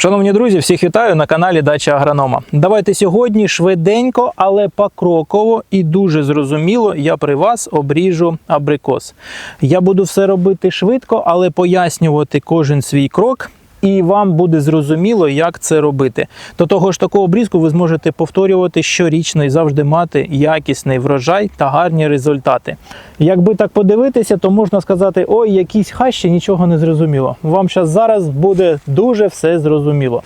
Шановні друзі, всіх вітаю на каналі Дача Агронома. Давайте сьогодні швиденько, але покроково і дуже зрозуміло я при вас обріжу абрикос. Я буду все робити швидко, але пояснювати кожен свій крок. І вам буде зрозуміло, як це робити. До того ж, такого обрізку ви зможете повторювати щорічно і завжди мати якісний врожай та гарні результати. Якби так подивитися, то можна сказати, ой, якісь хащі, нічого не зрозуміло. Вам зараз буде дуже все зрозуміло.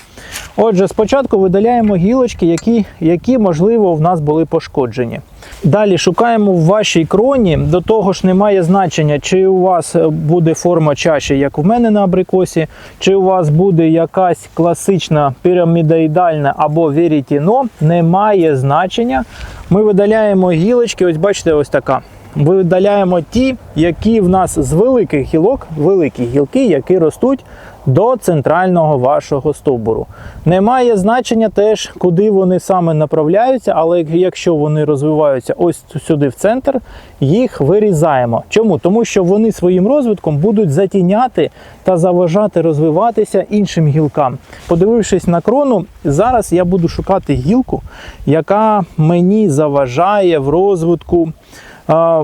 Отже, спочатку видаляємо гілочки, які, які можливо в нас були пошкоджені. Далі шукаємо в вашій кроні. До того ж, немає значення, чи у вас буде форма чаші, як у мене на абрикосі, чи у вас буде якась класична пірамідоїдальна або вірітіно. Немає значення. Ми видаляємо гілочки, ось бачите, ось така. Видаляємо ті, які в нас з великих гілок, великі гілки, які ростуть до центрального вашого стовбуру. Немає значення теж, куди вони саме направляються, але якщо вони розвиваються ось сюди в центр, їх вирізаємо. Чому? Тому що вони своїм розвитком будуть затіняти та заважати розвиватися іншим гілкам. Подивившись на крону, зараз я буду шукати гілку, яка мені заважає в розвитку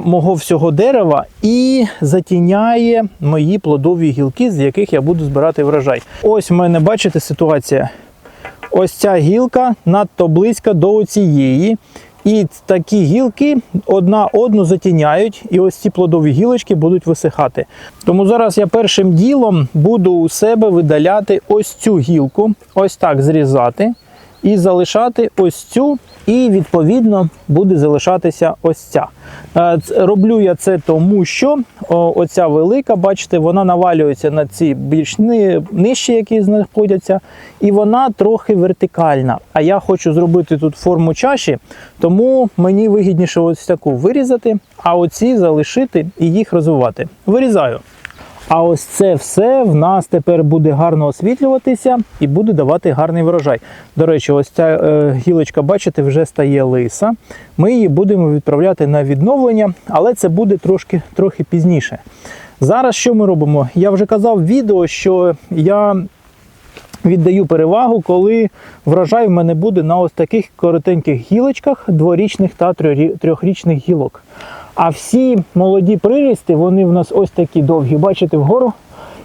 мого всього дерева і затіняє мої плодові гілки, з яких я буду збирати врожай. Ось в мене, бачите, ситуація. Ось ця гілка надто близька до цієї. І такі гілки одна одну затіняють, і ось ці плодові гілочки будуть висихати. Тому зараз я першим ділом буду у себе видаляти ось цю гілку, ось так зрізати і залишати ось цю, і відповідно буде залишатися ось ця. Е, Роблю я це тому, що оця велика, бачите, вона навалюється на ці більш нижчі, які знаходяться, і вона трохи вертикальна. А я хочу зробити тут форму чаші, тому мені вигідніше ось таку вирізати, а оці залишити і їх розвивати. Вирізаю. А ось це все в нас тепер буде гарно освітлюватися і буде давати гарний врожай. До речі, ось ця е, гілочка, бачите, вже стає лиса. Ми її будемо відправляти на відновлення, але це буде трошки, трохи пізніше. Зараз що ми робимо? Я вже казав в відео, що я віддаю перевагу, коли врожай в мене буде на ось таких коротеньких гілочках, дворічних та трьохрічних гілок. А всі молоді прирісти, вони в нас ось такі довгі, бачите, вгору.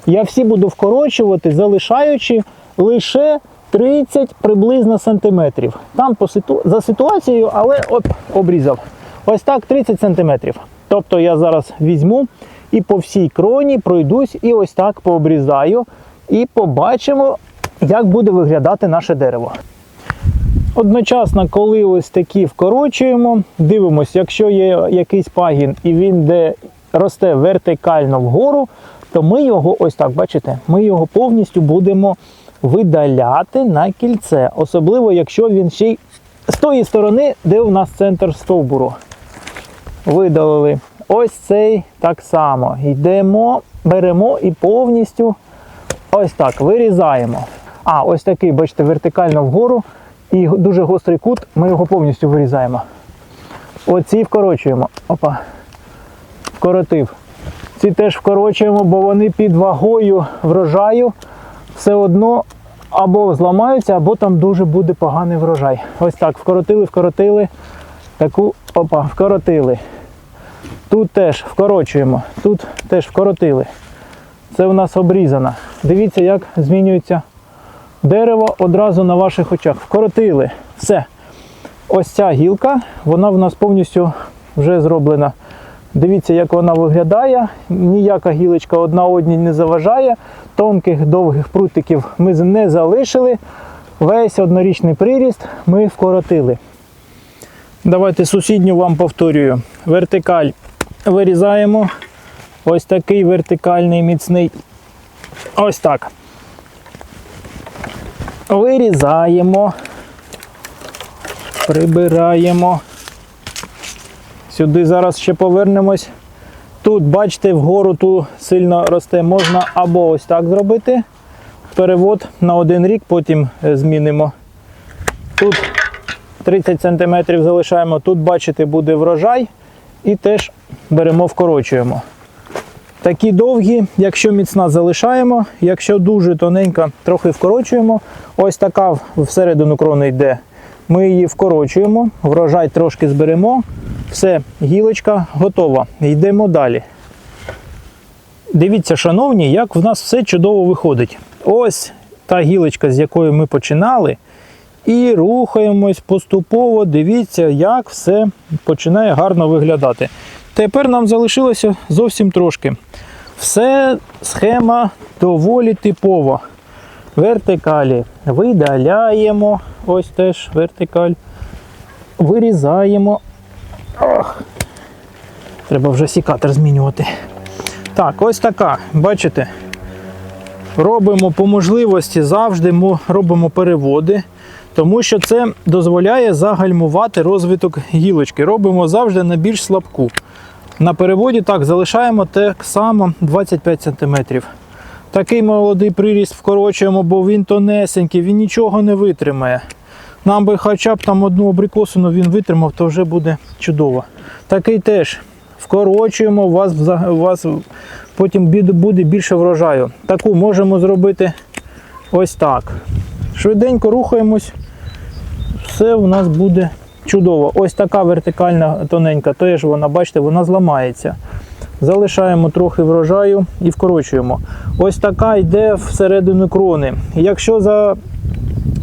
Я всі буду вкорочувати, залишаючи лише 30 приблизно сантиметрів. Там по ситу... за ситуацією, але оп, обрізав. Ось так 30 сантиметрів. Тобто я зараз візьму і по всій кроні пройдусь і ось так пообрізаю. І побачимо, як буде виглядати наше дерево. Одночасно, коли ось такі вкорочуємо, дивимося, якщо є якийсь пагін і він де росте вертикально вгору, то ми його, ось так, бачите, ми його повністю будемо видаляти на кільце. Особливо, якщо він ще й з тої сторони, де у нас центр стовбуру. Видалили. Ось цей так само. Йдемо, беремо і повністю ось так вирізаємо. А, ось такий, бачите, вертикально вгору і дуже гострий кут, ми його повністю вирізаємо. Оці вкорочуємо. Опа. Вкоротив. Ці теж вкорочуємо, бо вони під вагою врожаю все одно або зламаються, або там дуже буде поганий врожай. Ось так, вкоротили, вкоротили. Таку, опа, вкоротили. Тут теж вкорочуємо, тут теж вкоротили. Це у нас обрізано. Дивіться, як змінюється дерево одразу на ваших очах. Вкоротили. Все. Ось ця гілка, вона в нас повністю вже зроблена. Дивіться, як вона виглядає. Ніяка гілочка одна одній не заважає. Тонких довгих прутиків ми не залишили. Весь однорічний приріст ми вкоротили. Давайте сусідню вам повторюю. Вертикаль вирізаємо. Ось такий вертикальний міцний. Ось так. Вирізаємо. Прибираємо. Сюди зараз ще повернемось. Тут, бачите, вгору ту сильно росте. Можна або ось так зробити. Перевод на один рік, потім е, змінимо. Тут 30 см залишаємо. Тут, бачите, буде врожай. І теж беремо, вкорочуємо. Такі довгі, якщо міцна, залишаємо, якщо дуже тоненька, трохи вкорочуємо. Ось така всередину крони йде. Ми її вкорочуємо, врожай трошки зберемо. Все, гілочка готова. Йдемо далі. Дивіться, шановні, як в нас все чудово виходить. Ось та гілочка, з якої ми починали. І рухаємось поступово. Дивіться, як все починає гарно виглядати. Тепер нам залишилося зовсім трошки. Все схема доволі типова. Вертикалі видаляємо, ось теж вертикаль. Вирізаємо. Ох. Треба вже сікатор змінювати. Так, ось така, бачите? Робимо по можливості завжди мо- робимо переводи, тому що це дозволяє загальмувати розвиток гілочки. Робимо завжди на більш слабку. На переводі так залишаємо так само 25 см. Такий молодий приріст вкорочуємо, бо він тонесенький, він нічого не витримає. Нам би хоча б там одну абрикосину він витримав, то вже буде чудово. Такий теж вкорочуємо, у вас, у вас потім буде більше врожаю. Таку можемо зробити ось так. Швиденько рухаємось, все у нас буде чудово. Ось така вертикальна тоненька, теж вона, бачите, вона зламається. Залишаємо трохи врожаю і вкорочуємо. Ось така йде всередину крони. Якщо за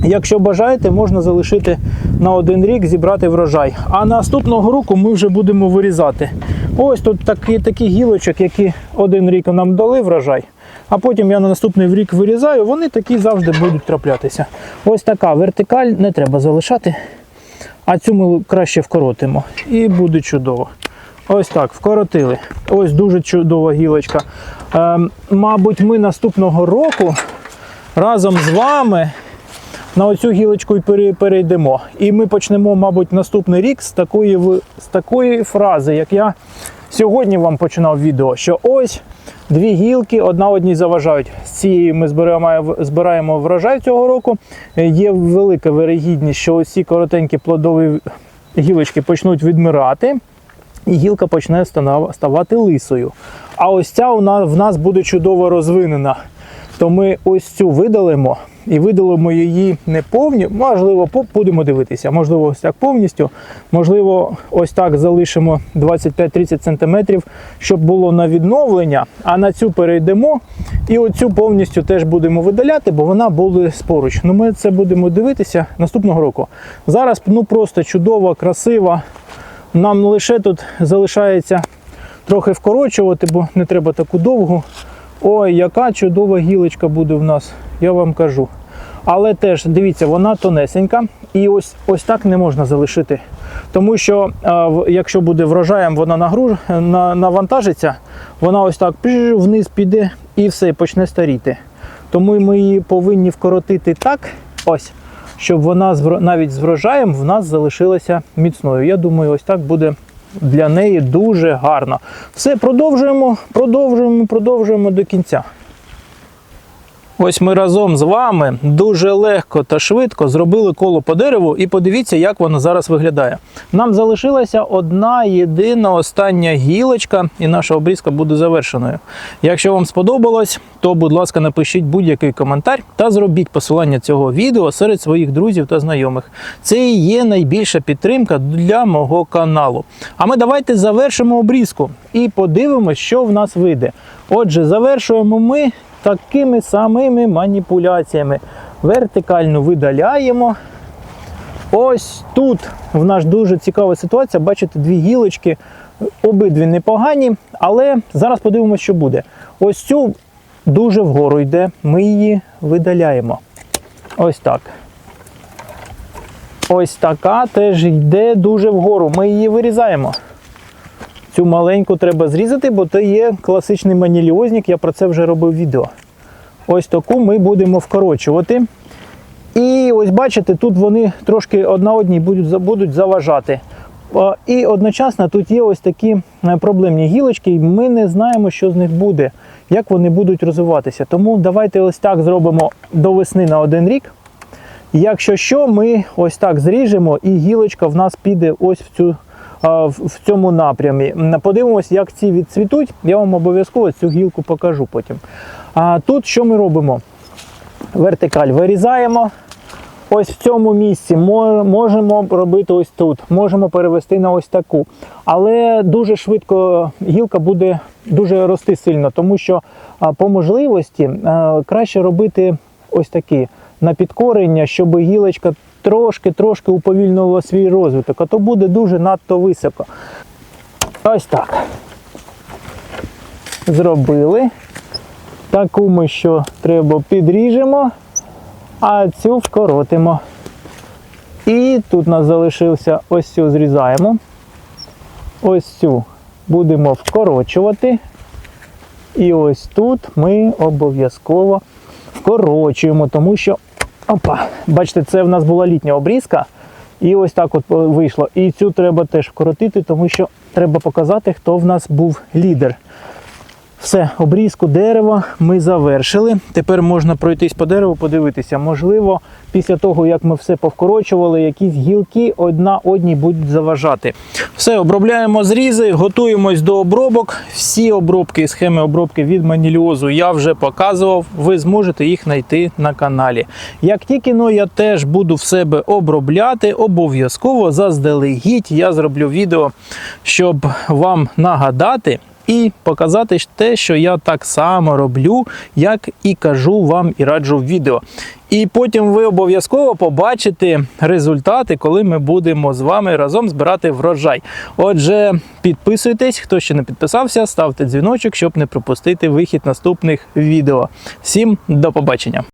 Якщо бажаєте, можна залишити на один рік, зібрати врожай. А наступного року ми вже будемо вирізати. Ось тут такі, такі гілочок, які один рік нам дали врожай, а потім я на наступний рік вирізаю, вони такі завжди будуть траплятися. Ось така вертикаль не треба залишати, а цю ми краще вкоротимо. І буде чудово. Ось так, вкоротили. Ось дуже чудова гілочка. Е, мабуть, ми наступного року разом з вами на оцю гілочку і перейдемо. І ми почнемо, мабуть, наступний рік з такої, з такої фрази, як я сьогодні вам починав відео, що ось дві гілки одна одній заважають. З цієї ми збираємо, збираємо врожай цього року. Е, Є велика вирогідність, що оці коротенькі плодові гілочки почнуть відмирати. І гілка почне ставати лисою. А ось ця в нас буде чудово розвинена. То ми ось цю видалимо і видалимо її не повні. Можливо, будемо дивитися. Можливо, ось так повністю. Можливо, ось так залишимо 25-30 см, щоб було на відновлення. А на цю перейдемо. І оцю повністю теж будемо видаляти, бо вона буде поруч. Ну, ми це будемо дивитися наступного року. Зараз ну просто чудова, красива. Нам лише тут залишається трохи вкорочувати, бо не треба таку довгу. Ой, яка чудова гілочка буде в нас, я вам кажу. Але теж дивіться, вона тонесенька, і ось ось так не можна залишити. Тому що якщо буде врожаєм, вона нагруж, навантажиться, вона ось так вниз піде і все, почне старіти. Тому ми її повинні вкоротити так, ось, щоб вона навіть з врожаєм в нас залишилася міцною. Я думаю, ось так буде для неї дуже гарно. Все, продовжуємо, продовжуємо, продовжуємо до кінця. Ось ми разом з вами дуже легко та швидко зробили коло по дереву і подивіться, як воно зараз виглядає. Нам залишилася одна єдина остання гілочка, і наша обрізка буде завершеною. Якщо вам сподобалось, то будь ласка, напишіть будь-який коментар та зробіть посилання цього відео серед своїх друзів та знайомих. Це і є найбільша підтримка для мого каналу. А ми давайте завершимо обрізку і подивимося, що в нас вийде. Отже, завершуємо ми такими самими маніпуляціями. Вертикально видаляємо. Ось тут в нас дуже цікава ситуація. Бачите, дві гілочки, обидві непогані, але зараз подивимося, що буде. Ось цю дуже вгору йде, ми її видаляємо. Ось так. Ось така теж йде дуже вгору. Ми її вирізаємо. Цю маленьку треба зрізати, бо це є класичний маніліозник, я про це вже робив відео. Ось таку ми будемо вкорочувати. І ось бачите, тут вони трошки одна одній будуть, будуть заважати. І одночасно тут є ось такі е, проблемні гілочки, і ми не знаємо, що з них буде, як вони будуть розвиватися. Тому давайте ось так зробимо до весни на один рік. Якщо що, ми ось так зріжемо, і гілочка в нас піде ось в цю в, цьому напрямі. Подивимось, як ці відцвітуть. Я вам обов'язково цю гілку покажу потім. А тут що ми робимо? Вертикаль вирізаємо. Ось в цьому місці можемо робити ось тут, можемо перевести на ось таку. Але дуже швидко гілка буде дуже рости сильно, тому що по можливості краще робити ось такі на підкорення, щоб гілочка трошки-трошки уповільнила свій розвиток, а то буде дуже надто високо. Ось так. Зробили. Таку ми що треба підріжемо а цю вкоротимо. І тут у нас залишився ось цю зрізаємо. Ось цю будемо вкорочувати. І ось тут ми обов'язково вкорочуємо, тому що, опа, бачите, це в нас була літня обрізка. І ось так от вийшло. І цю треба теж коротити, тому що треба показати, хто в нас був лідер. Все, обрізку дерева ми завершили. Тепер можна пройтись по дереву, подивитися. Можливо, після того, як ми все повкорочували, якісь гілки одна одній будуть заважати. Все, обробляємо зрізи, готуємось до обробок. Всі обробки схеми обробки від маніліозу я вже показував. Ви зможете їх знайти на каналі. Як тільки ну, я теж буду в себе обробляти, обов'язково заздалегідь я зроблю відео, щоб вам нагадати і показати те, що я так само роблю, як і кажу вам і раджу в відео. І потім ви обов'язково побачите результати, коли ми будемо з вами разом збирати врожай. Отже, підписуйтесь, хто ще не підписався, ставте дзвіночок, щоб не пропустити вихід наступних відео. Всім до побачення!